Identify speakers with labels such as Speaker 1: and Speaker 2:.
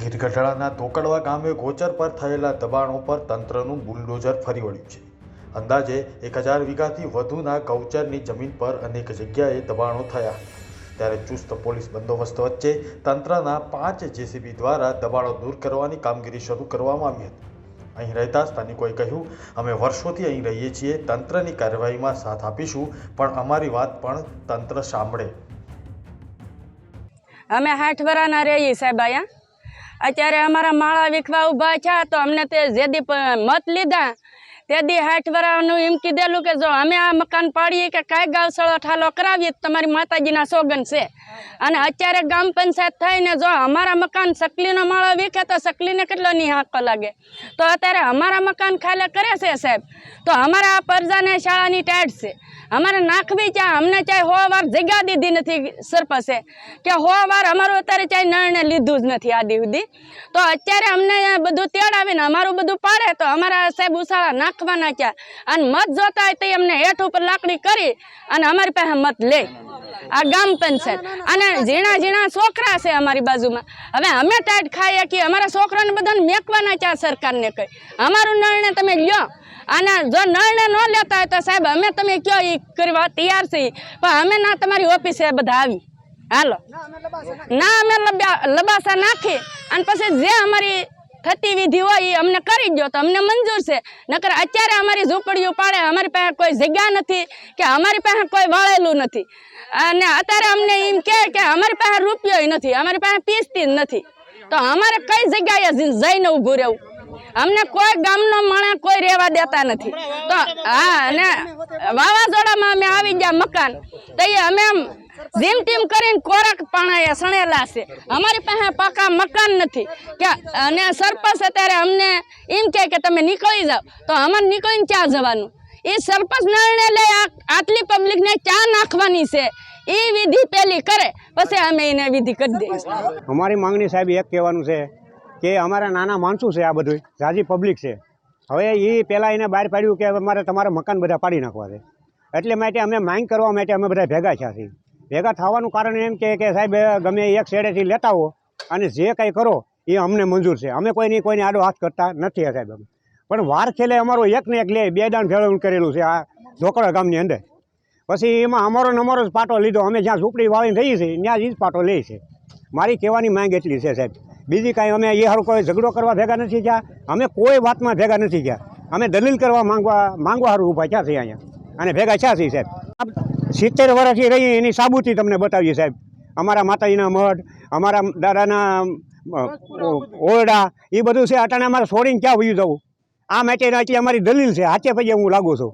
Speaker 1: ગીરગઢડાના તોકડવા ગામે ગોચર પર થયેલા દબાણો પર તંત્રનું બુલડોઝર ફરી વળ્યું છે. અંદાજે એક હજાર વીઘાથી વધુના ગૌચરની જમીન પર અનેક જગ્યાએ દબાણો થયા. ત્યારે ચુસ્ત પોલીસ બંદોબસ્ત વચ્ચે તંત્રના પાંચ જેસીબી દ્વારા દબાણો દૂર કરવાની કામગીરી શરૂ કરવામાં આવી હતી. અહીં રહેતા સ્થાનિકોએ કહ્યું, અમે વર્ષોથી અહીં રહીએ છીએ, તંત્રની કાર્યવાહીમાં સાથ આપીશું, પણ અમારી વાત પણ તંત્ર સાંભળે.
Speaker 2: અમે હાઠ રહીએ સાહેબ અહીંયા. અત્યારે અમારા માળા વિખવા ઊભા છે તો અમને તે જેદી મત લીધા તે દી હાઠ એમ કીધેલું કે જો અમે આ મકાન પાડીએ કે કાંઈ ગાવસળો ઠાલો કરાવીએ તમારી માતાજીના સોગન છે. અને અત્યારે ગામ પંચાયત થઈને જો અમારા મકાન સકલીનો માળો વીખે તો સકલીને કેટલો નિહાકો લાગે? તો અત્યારે અમારા મકાન ખાલે કરે છે સાહેબ. તો અમારા આ પરજાને શાળાની ટાઈટ છે. અમારે નાખવી ચા અમને ચાહે હો વાર જગ્યા દીધી નથી સરપસે કે હો વાર અમારું અત્યારે ચાહે નિર્ણય લીધું જ નથી આદિ સુધી તો અત્યારે અમને બધું તેડાવીને અમારું બધું પાડે તો અમારા સાહેબ ઉસાળા નાખવાના નાખ્યા અને મત જોતા હોય તો એમને હેઠ ઉપર લાકડી કરી અને અમારી પાસે મત લે. આ ગામ પંચાયત અને ઝીણા ઝીણા છોકરા છે અમારી બાજુમાં. હવે અમે ટાઈટ ખાઈએ કે અમારા છોકરાને બધાને મેકવાના ક્યાં સરકારને કહી અમારું નિર્ણય તમે લ્યો. અને જો નિર્ણય ન લેતા હોય તો સાહેબ અમે તમે કયો એ કરવા તૈયાર છીએ પણ અમે ના તમારી ઓફિસે બધા આવી. હાલો. ના અમે લબાસા નાખી અને પછી જે અમારી થતી વિધિ હોય એ અમને કરી દો તો અમને મંજૂર છે. નકર અત્યારે અમારી ઝૂંપડીઓ પાડે, અમારી પાસે કોઈ જગ્યા નથી, કે અમારી પાસે કોઈ વાળેલું નથી. અને અત્યારે અમને એમ કહે કે અમારી પાસે રૂપિયો નથી, અમારી પાસે પીસતી નથી. તો અમારે કઈ જગ્યાએ જઈને ઊભું રહેવું? અમને કોઈ ગામનો માણસ કોઈ રહેવા દેતા નથી. તો હા, અને વાવાઝોડામાં અમે આવી ગયા મકાન. તો એ અમે જેમ ટીમ કરીને કોરક પાણા સણેલા છે. અમારી પાસે પાકા મકાન નથી. કે અને સરપંચ અત્યારે અમને એમ કહે કે તમે નીકળી જાઓ. તો અમારે નીકળીને ક્યાં જવાનું? એ સરપંચ નિર્ણય લે આ- આટલી પબ્લિકને ક્યાં નાખવાની છે? એ વિધિ પેલી કરે. પછી અમે એને વિધિ કરી દઈએ.
Speaker 3: અમારી માંગણી સાહેબ એક કહેવાનું છે. કે અમારા નાના માણસો છે આ બધું જાજી પબ્લિક છે. હવે એ પહેલાં એને બહાર પાડ્યું કે અમારે તમારા મકાન બધા પાડી નાખવા છે. એટલે માટે અમે માંગ કરવા માટે અમે બધા ભેગા થયા છીએ. ભેગા થવાનું કારણ એમ કે કે સાહેબ ગમે એક શેડેથી લેતા હો અને જે કંઈ કરો એ અમને મંજૂર છે. અમે કોઈની કોઈને આડો હાથ કરતા નથી સાહેબ અમે. પણ વાર ખેલે અમારો એક ને એક લે, બે દાણ ભેળવણ કરેલું છે આ ઢોકળા ગામની અંદર. પછી એમાં અમારો ને અમારો જ પાટો લીધો. અમે જ્યાં ઝૂંપડી વાવીને રહીએ છીએ, ત્યાં જ પાટો લે છે. મારી કહેવાની માંગ એટલી છે સાહેબ. બીજી કાંઈ અમે એ હારું કોઈ ઝઘડો કરવા ભેગા નથી થયા. અમે કોઈ વાતમાં ભેગા નથી ગયા અમે દલીલ કરવા માંગવા માંગવા સારું ઊભા ક્યાં છે અહીંયા. અને ભેગા ક્યાં છીએ સાહેબ. સિત્તેર વર્ષથી રહી એની સાબુતી તમને બતાવીએ સાહેબ. અમારા માતાજીના મઢ, અમારા દાદાના ઓરડા, એ બધું છે. અટાણે અમારે છોડીને ક્યાં વયું જવું? આ માટે એટલી અમારી દલીલ છે. હાથે પછી હું લાગુ છું.